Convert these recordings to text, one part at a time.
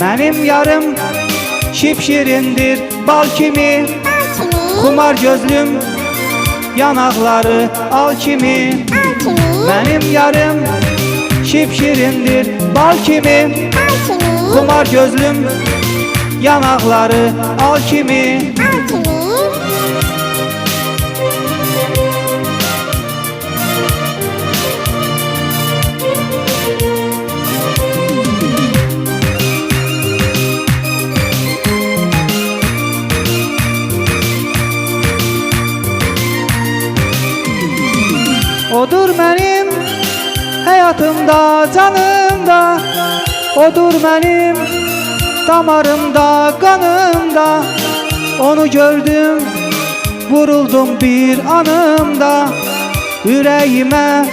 Benim yarım şipşirindir bal kimi. Kumar gözlüm yanakları al kimi. Benim yarım şipşirindir bal kimi? Kumar gözlüm yanakları al kimi Odur benim hayatımda canımda. Odur benim damarımda kanımda. Onu gördüm vuruldum bir anımda. Yüreğime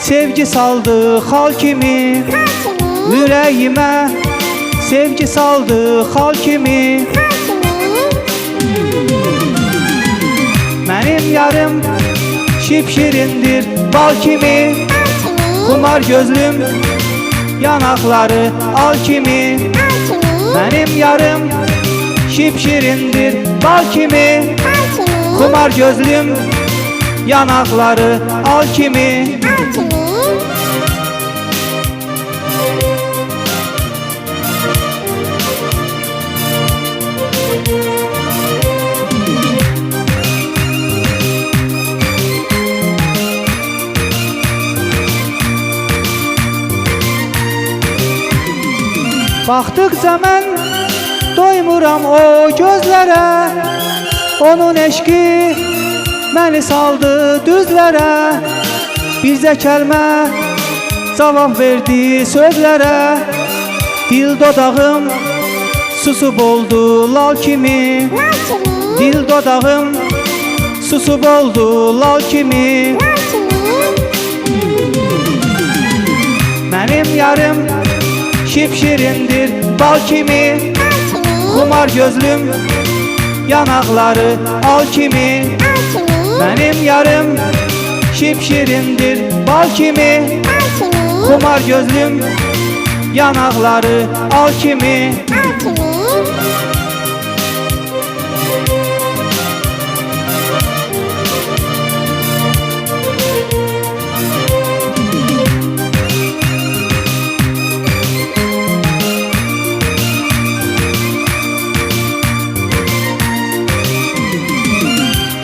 sevgi saldı hal kimi Yüreğime sevgi saldı hal şipşirindir bal kimi? Kumar gözlüm. Yanakları al kimi? Benim yarım şipşirindir bal kimi? Kumar gözlüm. Yanakları al kimi Baktıkça mən doymuram o gözlərə Onun eşqi məni saldı düzlərə Bizə kəlmə cavab verdi sözlərə Dil dodağım susub oldu lal kimi. Dil dodağım susub oldu lal kimi. Mənim yarım şipşirindir bal kimi? Kumar gözlüm. Yanakları al kimi? Benim yarım şipşirindir bal kimi? Kumar gözlüm. Yanakları al kimi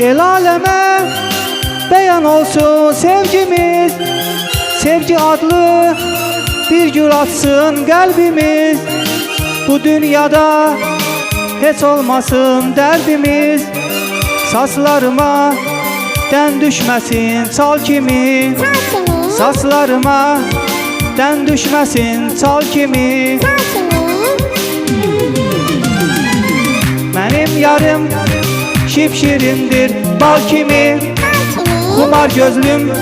El aleme beyan olsun sevgimiz. Sevgi adlı bir gül atsın kalbimiz. Bu dünyada hiç olmasın derdimiz. Saslarıma den düşmesin çal kimi Saslarıma den düşmesin çal kimi Benim yarım şipşirindir bal kimi? Kumar gözlüm.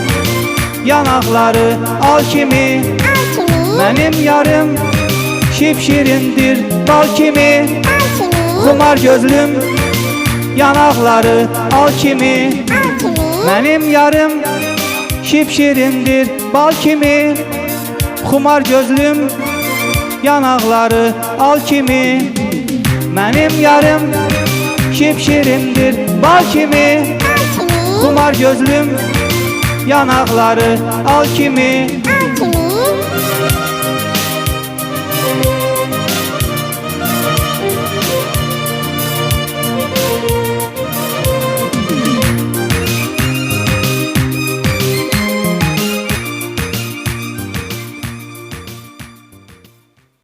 Yanakları al kimi? Benim yarım şipşirindir bal kimi? Kumar gözlüm. Yanakları al kimi? Benim yarım şipşirindir bal kimi? Kumar gözlüm. Yanakları al kimi? Benim yarım şipşirindir bal kimi Kumar gözlüm yanakları al kimi